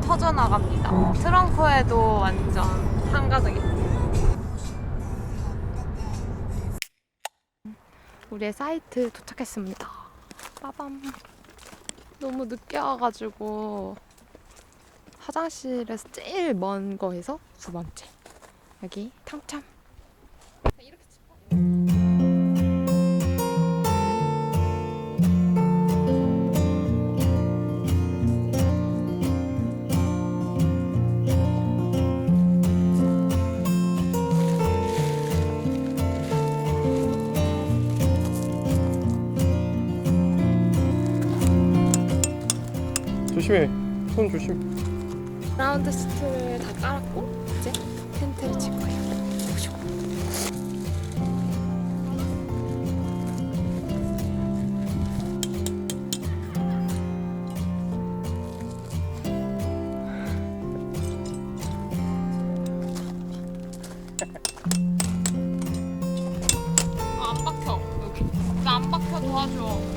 터져나갑니다. 트렁크에도 완전 한가득 있고. 우리의 사이트 도착했습니다. 빠밤. 너무 늦게 와가지고 화장실에서 제일 먼 거에서 두 번째. 여기 탕참. 조심해. 손 조심. 라운드 시트를 다 깔았고 이제 텐트를 칠 거예요. 보시고. 아, 안 박혀 여기. 나 안 박혀 도와줘.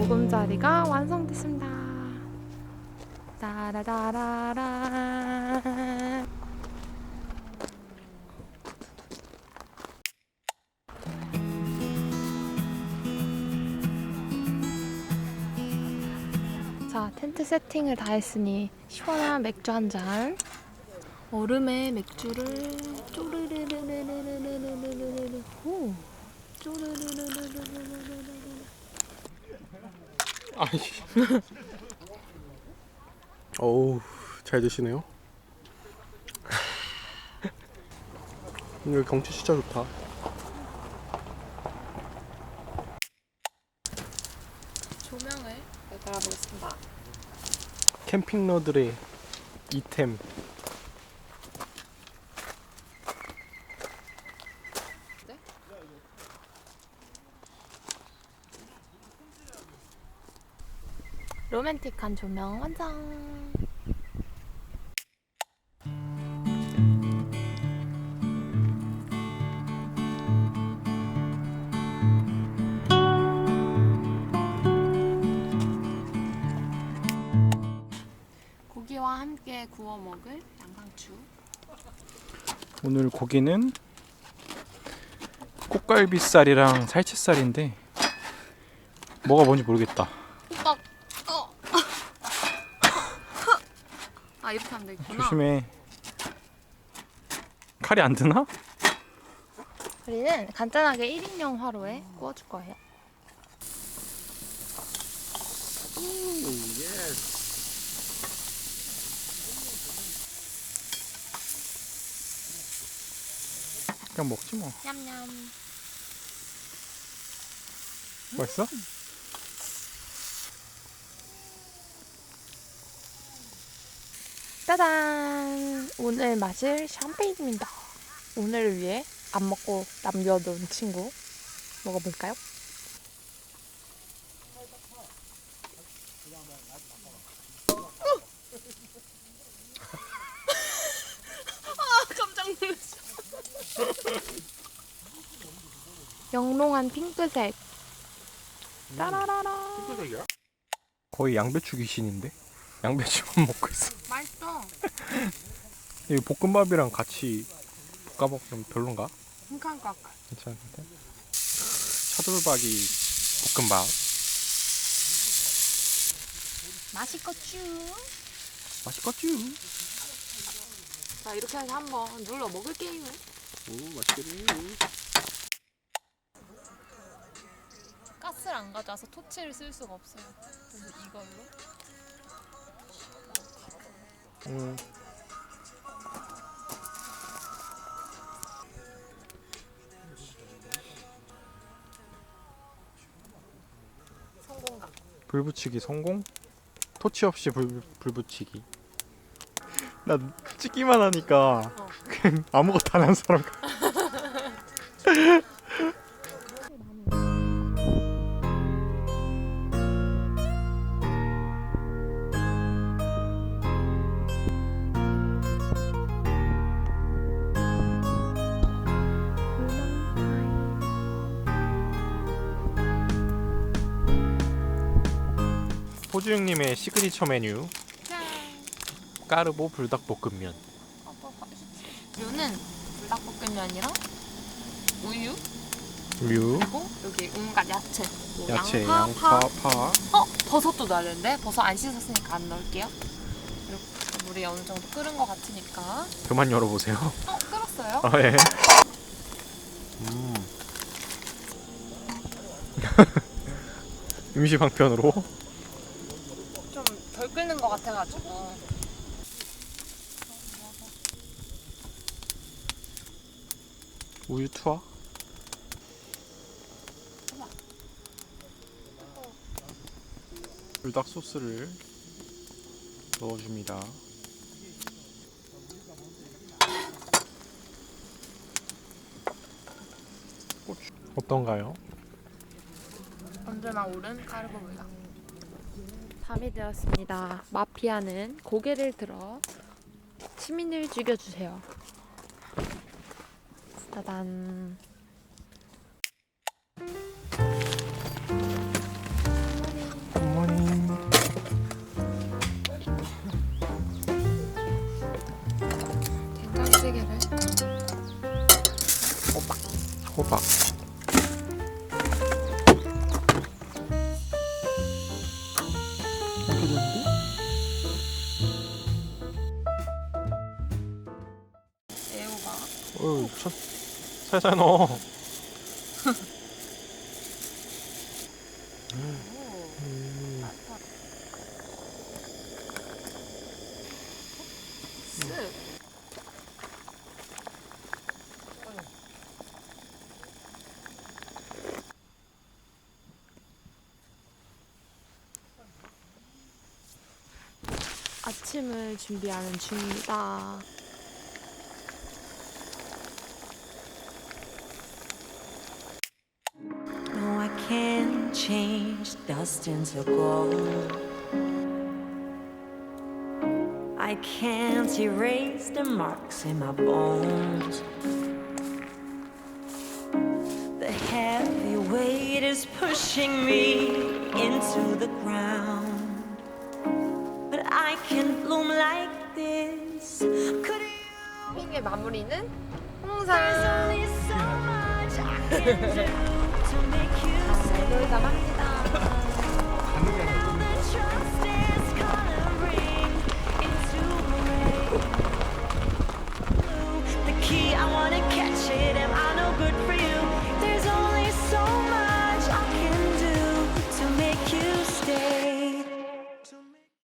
보금자리가 완성됐습니다. 따라라라라. 자, 텐트 세팅을 다 했으니 시원한 맥주 한 잔. 얼음에 맥주를 쪼르르르르르르르르르르 오. 쪼르르르르르르르르 아이씨. 어우, 잘 드시네요. 여기 경치 진짜 좋다. 조명을 달아보겠습니다. 캠핑러들의 이템. 로맨틱한 조명 완성. 고기와 함께 구워 먹을 양상추. 오늘 고기는 꽃갈비살이랑 살치살인데 뭐가 뭔지 모르겠다. 딱. 어. 아 이렇게 하면 되겠구나. 조심해. 칼이 안 드나? 우리는 간단하게 1인용 화로에 구워줄 거예요. 그냥 먹지 뭐. 냠냠. 맛있어? 짜잔! 오늘 마실 샴페인입니다. 오늘을 위해 안 먹고 남겨둔 친구 먹어볼까요? 아, 깜짝 놀랐어. 영롱한 핑크색. 따라라라. 거의 양배추 귀신인데? 양배추만 먹고 있어. 맛있어. 이 볶음밥이랑 같이 볶아 먹으면 별론가? 같아. 괜찮은데? 차돌박이 볶음밥. 맛있겠쥬. 맛있겠지? 자 이렇게 해서 한번 눌러 먹을게요. 오, 맛있겠네. 가스를 안 가져와서 토치를 쓸 수가 없어요. 그래서 이걸로. 음. 성공각. 불 붙이기 성공? 토치 없이 불, 불 붙이기. 나 찍기만 하니까 어. 그냥 아무것도 안 한 사람 같아. 호주영님의 시그니처 메뉴 짠. 까르보 불닭볶음면. 류는 불닭볶음면이랑 우유 류, 그리고 여기 온갖 야채. 뭐 야채, 양파, 양파, 파. 파. 어 버섯도 넣어야 되는데 버섯 안 씻었으니까 안 넣을게요. 그리고 물이 어느 정도 끓은 것 같으니까. 그만 열어보세요. 어 끓었어요? 아 예. 음. 임시 방편으로 같아가지고. 우유 투하. 불닭 소스를 넣어줍니다. 어떤가요? 언제나 오른 까르보 불닭. 밤이 되었습니다. 마피아는 고개를 들어 시민을 죽여주세요. 굿모닝. 된장찌개를 호박. 애호가 첫, 살살 넣어. 아침을 준비하는 중입니다. can't change dust into gold. I can't erase the marks in my bones. The heavy weight is pushing me into the ground. But I can bloom like this. Could you? 핑의 마무리는 There's 홍상. 놀다 갑니다.